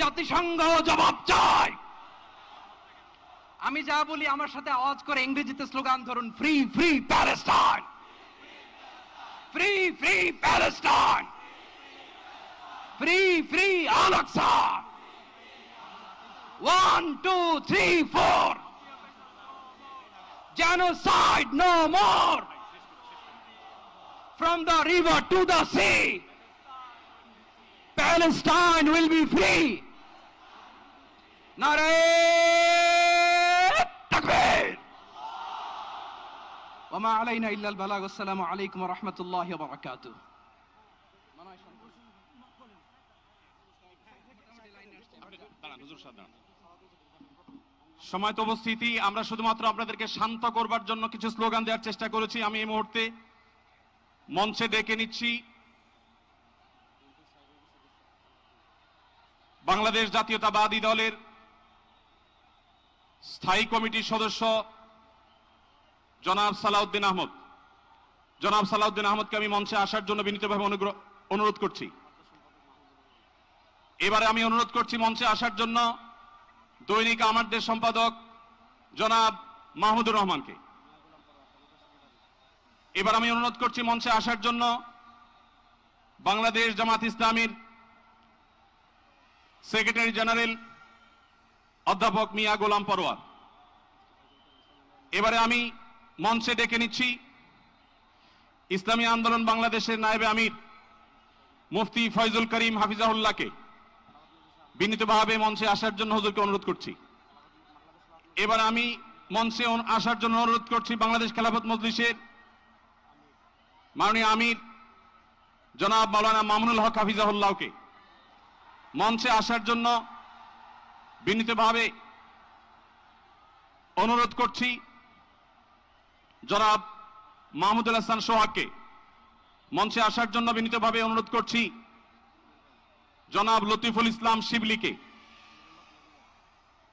জাতিসংঘ জবাব চায় আমি যা বলি আমার সাথে আওয়াজ করে ইংরেজিতে স্লোগান ধরুন free free Palestine free free Palestine free free Al Aqsa one two three four genocide no more! From the river to the sea! Palestine will be free! সময় তো ইল্লাল উপস্থিতি, আমরা শুধুমাত্র আপনাদেরকে শান্ত করবার জন্য কিছু স্লোগান দেওয়ার চেষ্টা করেছি। আমি এই মুহূর্তে মঞ্চে ডেকে নিচ্ছি বাংলাদেশ জাতীয়তাবাদী দলের স্থায়ী কমিটির সদস্য জনাব সালাউদ্দিন আহমদ। জনাব সালাউদ্দিন আহমদকে আমি মঞ্চে আসার জন্য বিনীতভাবে অনুগ্রহ অনুরোধ করছি। এবারে আমি অনুরোধ করছি মঞ্চে আসার জন্য দৈনিক আমার দেশ সম্পাদক জনাব মাহমুদুর রহমানকে। এবার আমি অনুরোধ করছি মঞ্চে আসার জন্য বাংলাদেশ জামাত ইসলামীর সেক্রেটারি জেনারেল অধ্যাপক মিয়া গোলাম পরোয়ার। এবারে আমি মঞ্চে ডেকে নিচ্ছি ইসলামী আন্দোলন বাংলাদেশের নায়েবে আমির মুফতি ফয়জুল করিম হাফিজাহুল্লাহকে বিনীতভাবে মঞ্চে আসার জন্য হুজুরকে অনুরোধ করছি। এবার আমি মঞ্চে আসার জন্য অনুরোধ করছি বাংলাদেশ খেলাফত মজলিসের মাননীয় আমির জনাব মাওলানা মামুনুল হক হাফিজাহুল্লাহকে মঞ্চে আসার জন্য বিনীতভাবে অনুরোধ করছি। জনাব মাহমুদুল হাসান সোহাগকে মঞ্চে আসার জন্য বিনীতভাবে অনুরোধ করছি। জনাব লতিফুল ইসলাম শিবলিকে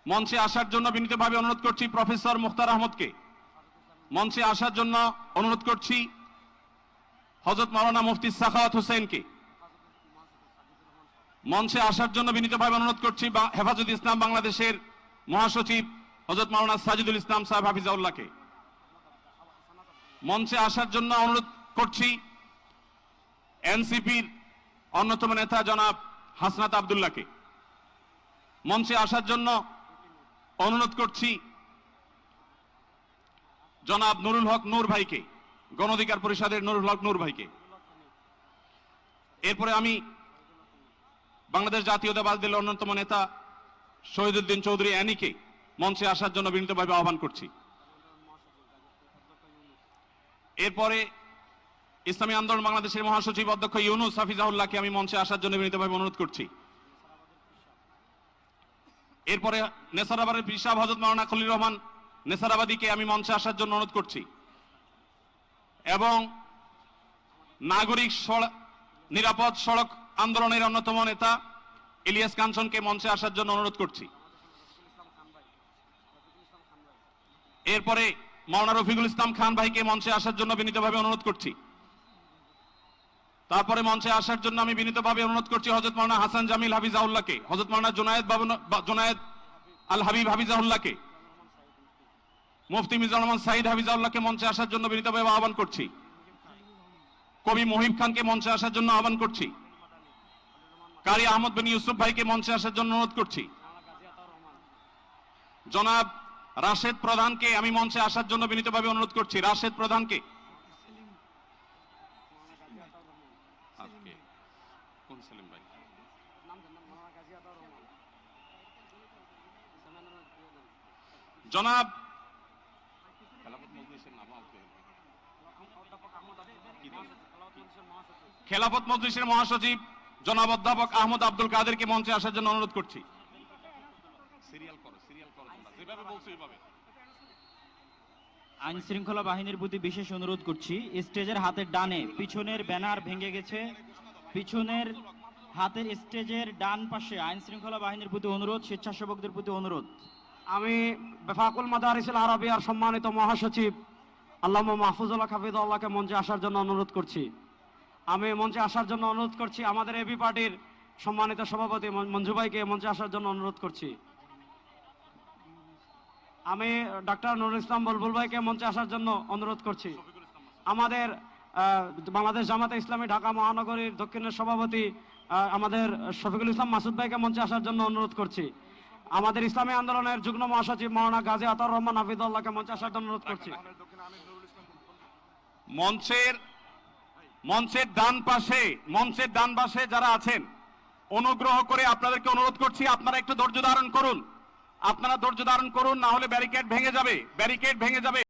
মঞ্চে আসার জন্য বিনীতভাবে অনুরোধ করছি, প্রফেসর মুখতার আহমদকে মঞ্চে আসার জন্য অনুরোধ করছি হজরত মাওলানা মুফতি সাখাওয়াত হোসেনকে মঞ্চে আসার জন্য বিনীতভাবে অনুরোধ করছি হেফাজত ইসলাম বাংলাদেশের মহাসচিব হজরত মাওলানা সাজিদুল ইসলাম সাহেব হাফিজাউল্লাহকে। মঞ্চে আসার জন্য অনুরোধ করছি। এনসিপির অন্যতম নেতা জনাব হাসনাত আবদুল্লাহকে। মঞ্চে আসার জন্য অনুরোধ করছি জনাব নুরুল হক নূর ভাইকে, গণ অধিকার পরিষদের নুরুল হক নূর ভাইকে। এরপরে আমি বাংলাদেশ জাতীয়তাবাদ দলের অন্যতম নেতা শহীদুদ্দিন চৌধুরী অ্যানিকে মঞ্চে আসার জন্য বিনীতভাবে আহ্বান করছি। এরপরে ইসলামী আন্দোলন বাংলাদেশের মহাসচিব অধ্যক্ষ ইউনুস হাফিজাউল্লাহকে আমি মঞ্চে আসার জন্য বিনীতভাবে অনুরোধ করছি। এরপরে নেসারাবাদের পিসাব হজরত মাওলানা খলিল রহমান নেসারাবাদীকে আমি মঞ্চে আসার জন্য অনুরোধ করছি। এবং নাগরিক নিরাপদ সড়ক আন্দোলনের অন্যতম নেতা ইলিয়াস কাঞ্চনকে মঞ্চে আসার জন্য অনুরোধ করছি। এরপরে মাওলানা রফিকুল ইসলাম খান ভাইকে মঞ্চে আসার জন্য বিনীতভাবে অনুরোধ করছি। তারপরে মঞ্চে আসার জন্য আমি বিনীতভাবে অনুরোধ করছি হজরত মাওলানা হাসান জামিল হাফিজাউল্লাহকে হজরত মাওলানা জুনায়েদ জুনায়েদ আল হাবিব হাফিজাউল্লাহকে মুফতি মিজানুর রহমান সাইদ হাফিজাউল্লাহকে মঞ্চে আসার জন্য বিনীতভাবে আহ্বান করছি। কবি মহিব খানকে মঞ্চে আসার জন্য আহ্বান করছি। কারি আহমদ বিন ইউসুফ ভাইকে মঞ্চে আসার জন্য অনুরোধ করছি। জনাব রাশেদ প্রধানকে আমি মঞ্চে আসার জন্য বিনীতভাবে অনুরোধ করছি। রাশেদ প্রধানকে। জনাব খেলাফত মজলিসের মহাসচিব জনাব অধ্যাপক আহমদ আব্দুল কাদেরকে মঞ্চে আসার জন্য অনুরোধ করছি। সিরিয়াল করো। যেভাবে বলছো এইভাবে আইন শৃঙ্খলা বাহিনীর প্রতি বিশেষ অনুরোধ করছি স্টেজের হাতের ডানে পিছনের ব্যানার ভেঙে গেছে। পিছনের হাতের স্টেজের ডান পাশে আইন শৃঙ্খলা বাহিনীর প্রতি অনুরোধ স্বেচ্ছাসেবকদের প্রতি অনুরোধ। আমি বেফাকুল মাদারিসুল আরবিয়ার সম্মানিত মহাসচিব আল্লামা মাহফুজুল্লাহ হাফিজুল্লাহকে মঞ্চে আসার জন্য অনুরোধ করছি। আমি মঞ্চে আসার জন্য অনুরোধ করছি আমাদের এবি পার্টির সম্মানিত সভাপতি মঞ্জু ভাইকে মঞ্চে আসার জন্য অনুরোধ করছি। আমি ডাক্তার নুরুল ইসলাম বুলবুল ভাইকে মঞ্চে আসার জন্য অনুরোধ করছি। আমাদের বাংলাদেশ জামাতে ইসলামী ঢাকা মহানগরীর দক্ষিণের সভাপতি আমাদের শফিকুল ইসলাম মাসুদ ভাইকে মঞ্চে আসার জন্য অনুরোধ করছি। আমাদের ইসলামী আন্দোলনের যুগ্ম মহাসচিব মৌলানা গাজী আতার রহমান হাফিদুল্লাহকে মঞ্চে আসার জন্য অনুরোধ করছি। মঞ্চের মঞ্চের ডান পাশে মঞ্চের ডান পাশে যারা আছেন অনুগ্রহ করে আপনাদেরকে অনুরোধ করছি আপনারা একটু ধৈর্য ধারণ করুন। আপনারা ধৈর্য ধারণ করুন না হলে ব্যারিকেড ভেঙে যাবে। ব্যারিকেড ভেঙে যাবে।